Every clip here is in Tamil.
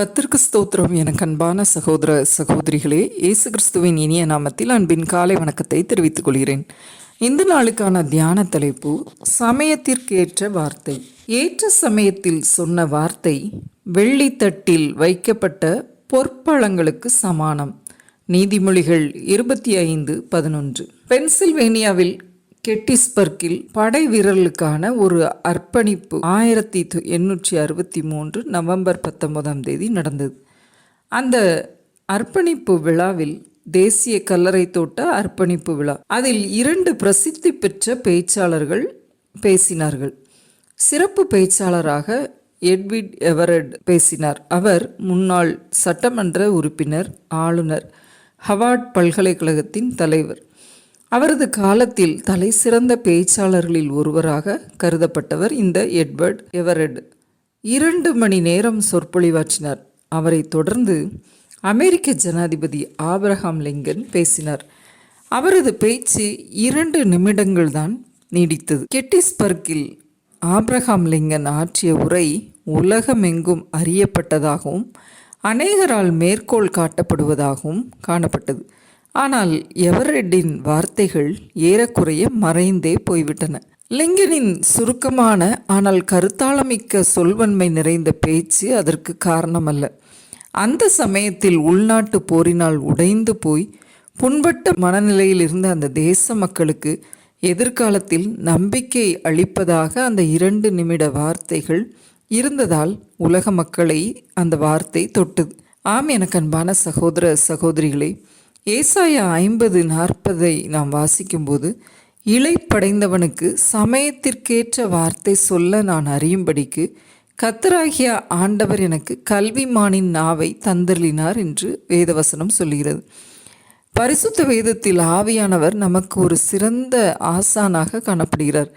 கத்திற்கு ஸ்தோத்திரம். என அன்பான சகோதர சகோதரிகளே இயேசு கிறிஸ்துவின் இனிய நாமத்தில் அன்பின் காலை வணக்கத்தை தெரிவித்துக் கொள்கிறேன். இந்த நாளுக்கான தியான தலைப்பு சமயத்திற்கேற்ற வார்த்தை. ஏற்ற சமயத்தில் சொன்ன வார்த்தை வெள்ளித்தட்டில் வைக்கப்பட்ட பொற்பழங்களுக்கு சமானம். நீதிமொழிகள் இருபத்தி ஐந்து பதினொன்று. பென்சில்வேனியாவில் கெட்டிஸ்பர்க்கில் படை வீரர்களுக்கான ஒரு அர்ப்பணிப்பு ஆயிரத்தி எண்ணூற்றி அறுபத்தி மூன்று நவம்பர் பத்தொன்பதாம் தேதி நடந்தது. அந்த அர்ப்பணிப்பு விழாவில் தேசிய கல்லறை தோட்ட அர்ப்பணிப்பு விழா. அதில் இரண்டு பிரசித்தி பெற்ற பேச்சாளர்கள் பேசினார்கள். சிறப்பு பேச்சாளராக எட்விட் எவரட் பேசினார். அவர் முன்னாள் சட்டமன்ற உறுப்பினர் ஆளுநர் ஹவார்ட் பல்கலைக்கழகத்தின் தலைவர். அவரது காலத்தில் தலை சிறந்த பேச்சாளர்களில் ஒருவராக கருதப்பட்டவர் இந்த எட்வர்ட் எவரெட். இரண்டு மணி நேரம் சொற்பொழிவாற்றினார். அவரை தொடர்ந்து அமெரிக்க ஜனாதிபதி ஆபிரஹாம் லிங்கன் பேசினார். அவரது பேச்சு இரண்டு நிமிடங்கள் தான் நீடித்தது. கெட்டிஸ்பர்க்கில் ஆப்ரஹாம் லிங்கன் ஆற்றிய உரை உலகமெங்கும் அறியப்பட்டதாகவும் அநேகரால் மேற்கோள் காட்டப்படுவதாகவும் காணப்பட்டது. ஆனால் எவரெட்டின் வார்த்தைகள் ஏறக்குறைய மறைந்தே போய்விட்டன. லிங்கனின் சுருக்கமான ஆனால் கருத்தாளமிக்க சொல்வன்மை நிறைந்த பேச்சு அதற்கு காரணமல்ல. அந்த சமயத்தில் உள்நாட்டு போரினால் உடைந்து போய் புண்பட்ட மனநிலையில் இருந்த அந்த தேச மக்களுக்கு எதிர்காலத்தில் நம்பிக்கை அளிப்பதாக அந்த இரண்டு நிமிட வார்த்தைகள் இருந்ததால் உலக மக்களை அந்த வார்த்தை தொட்டது. ஆம் எனக்கு அன்பான சகோதர சகோதரிகளே ஏசாயா ஐம்பது நாற்பதை நாம் வாசிக்கும்போது இழைப்படைந்தவனுக்கு சமயத்திற்கேற்ற வார்த்தை சொல்ல நான் அறியும்படிக்கு கத்தராகிய ஆண்டவர் எனக்கு கல்விமானின் நாவை தந்தர்லினார் என்று வேதவசனம் சொல்கிறது பரிசுத்த வேதத்தில் ஆவியானவர் நமக்கு ஒரு சிறந்த ஆசானாக காணப்படுகிறார்.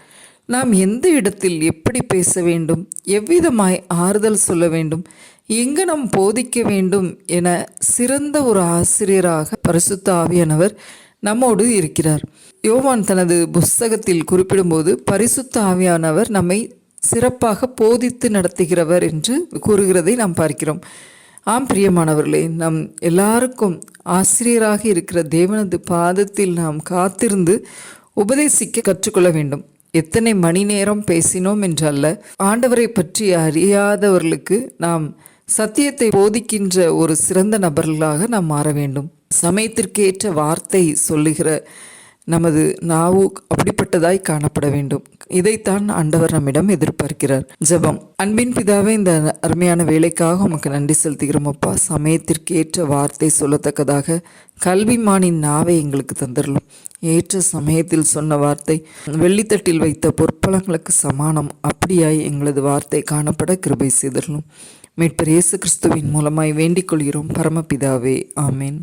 நாம் எந்த இடத்தில் எப்படி பேச வேண்டும் எவ்விதமாய் ஆறுதல் சொல்ல வேண்டும் எங்கு நாம் போதிக்க வேண்டும் என சிறந்த ஒரு ஆசிரியராக பரிசுத்த ஆவியானவர் நம்மோடு இருக்கிறார். யோவான் தனது புஸ்தகத்தில் குறிப்பிடும்போது பரிசுத்த ஆவியானவர் நம்மை சிறப்பாக போதித்து நடத்துகிறவர் என்று கூறுகிறதை நாம் பார்க்கிறோம். ஆம் பிரியமானவர்களே நம் எல்லாருக்கும் ஆசிரியராக இருக்கிற தேவனது பாதத்தில் நாம் காத்திருந்து உபதேசிக்க கற்றுக்கொள்ள வேண்டும். எத்தனை மணி நேரம் பேசினோம் என்றல்ல. ஆண்டவரை பற்றி அறியாதவர்களுக்கு நாம் சத்தியத்தை போதிக்கின்ற ஒரு சிறந்த நபர்களாக நாம் மாற வேண்டும். சமயத்திற்கேற்ற வார்த்தை சொல்லுகிற நமது நாவு அப்படிப்பட்டதாய் காணப்பட வேண்டும். இதைத்தான் ஆண்டவர் நம்மிடம் எதிர்பார்க்கிறார். ஜபம். அன்பின் பிதாவே இந்த அருமையான வேலைக்காக உமக்கு நன்றி செலுத்துகிறோம் அப்பா. சமயத்திற்கு ஏற்ற வார்த்தை சொல்லத்தக்கதாக கல்விமானின் நாவை எங்களுக்கு தந்துடலாம் ஏற்ற சமயத்தில் சொன்ன வார்த்தை வெள்ளித்தட்டில் வைத்த பொற்பலங்களுக்கு சமானம். அப்படியாய் எங்களது வார்த்தை காணப்பட கிருபை செய்திடலாம் மீட்பர் இயேசு கிறிஸ்துவின் மூலமாய் வேண்டிக் கொள்கிறோம். பரமபிதாவே ஆமேன்.